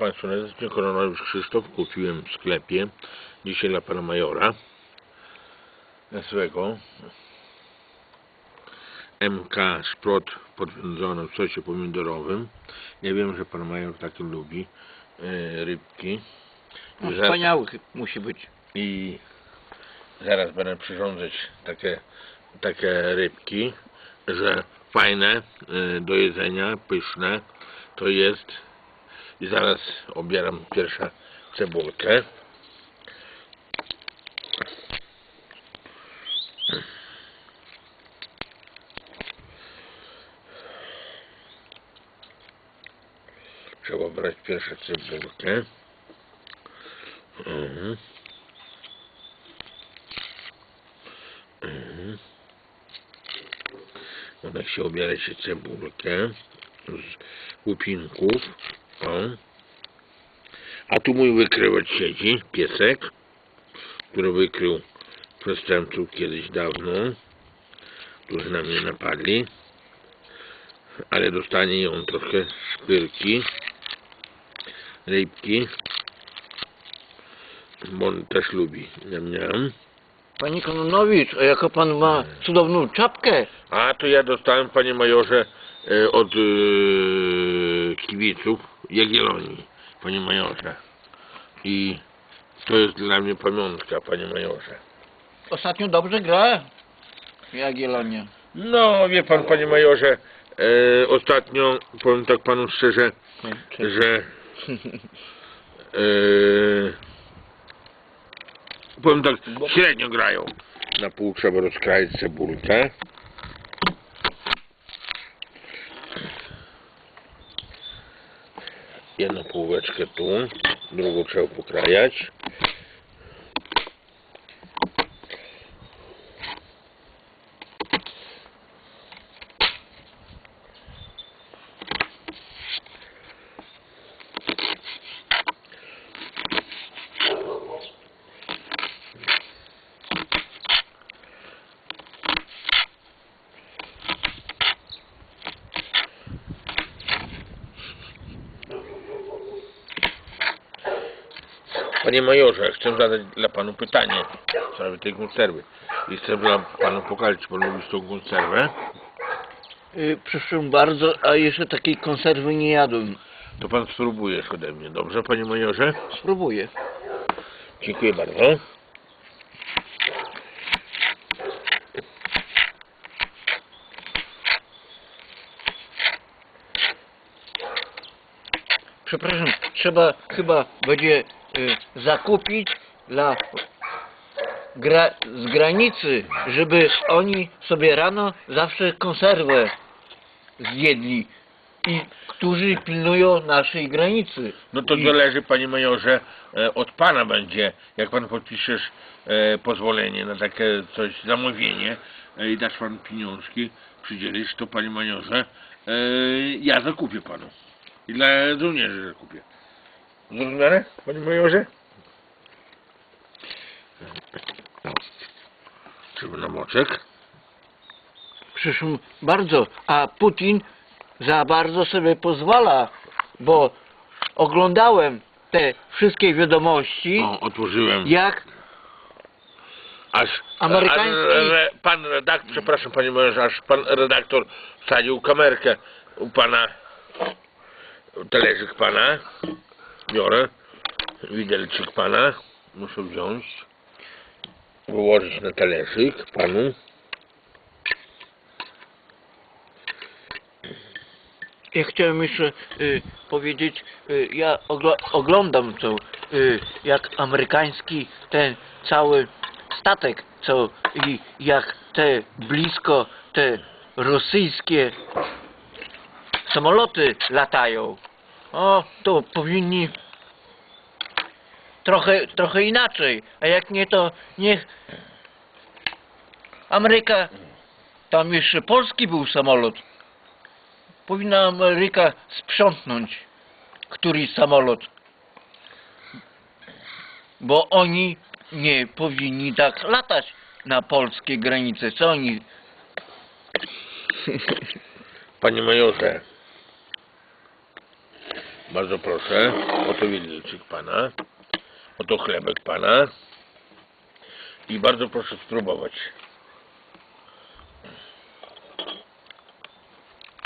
Państwa, nazywam się Koronariusz Krzysztof, kupiłem w sklepie dzisiaj dla Pana Majora swego MK Szprot podwiązany w sosie pomidorowym. Ja wiem, że Pan Major takie lubi e, rybki. No, I za- wspaniały musi być. i zaraz będę przyrządzać takie, takie rybki, że fajne y, do jedzenia, pyszne to jest i zaraz obieram pierwszą cebulkę trzeba brać pierwszą cebulkę mhm. Mhm. Ona się obiera się cebulkę z łupinków. O. A tu mój wykrywacz siedzi, piesek, który wykrył przestępców kiedyś dawno, którzy na mnie napadli. Ale dostanie ją trochę szpyrki, rybki, bo on też lubi. Niam, niam. Panie Kononowicz, a jako pan ma cudowną czapkę. A to ja dostałem, panie majorze, e, od e, kibiców Jagiellonii, panie majorze. I to jest dla mnie pamiątka, panie majorze. Ostatnio dobrze gra Jagiellonia. No, wie pan, panie majorze, e, ostatnio, powiem tak panu szczerze, że e, powiem tak, średnio grają. Na pół trzeba rozkraić cebulkę. Jedną półeczkę tu, drugą trzeba pokrajać. Panie majorze, chcę zadać dla panu pytanie w sprawie tej konserwy. I chcę dla panu pokazać, czy pan lubi tą konserwę. Y, Proszę bardzo, a jeszcze takiej konserwy nie jadłem. To pan spróbujesz ode mnie, dobrze, panie majorze? Spróbuję. Dziękuję bardzo. Przepraszam, trzeba chyba będzie zakupić dla gra, z granicy, żeby oni sobie rano zawsze konserwę zjedli i którzy pilnują naszej granicy. No to I- zależy, panie majorze, e, od pana będzie, jak pan podpiszesz e, pozwolenie na takie coś, zamówienie e, i dasz pan pieniążki, przydzielisz, to panie majorze, ja zakupię panu. I dla żołnierzy zakupię. Zrozumiane, panie majorze? Trzeba na moczek. Proszę bardzo, a Putin za bardzo sobie pozwala, bo oglądałem te wszystkie wiadomości, O, otworzyłem. jak Aż Amerykański- a, re, pan redaktor, przepraszam panie majorze, aż pan redaktor wsadził kamerkę u pana, talerzyk pana, biorę, widelczyk pana, muszę wziąć, wyłożyć na talerzyk panu. ja chciałem jeszcze y, powiedzieć, y, ja oglądam to, y, jak amerykański ten cały statek, co i jak te blisko te rosyjskie samoloty latają. O, to powinni trochę, trochę inaczej, a jak nie to niech Ameryka, tam jeszcze polski był samolot, powinna Ameryka sprzątnąć któryś samolot. Bo oni nie powinni tak latać na polskie granice. Co oni? Panie majorze, Bardzo proszę. Oto widelczyk pana. Oto chlebek pana. I bardzo proszę spróbować.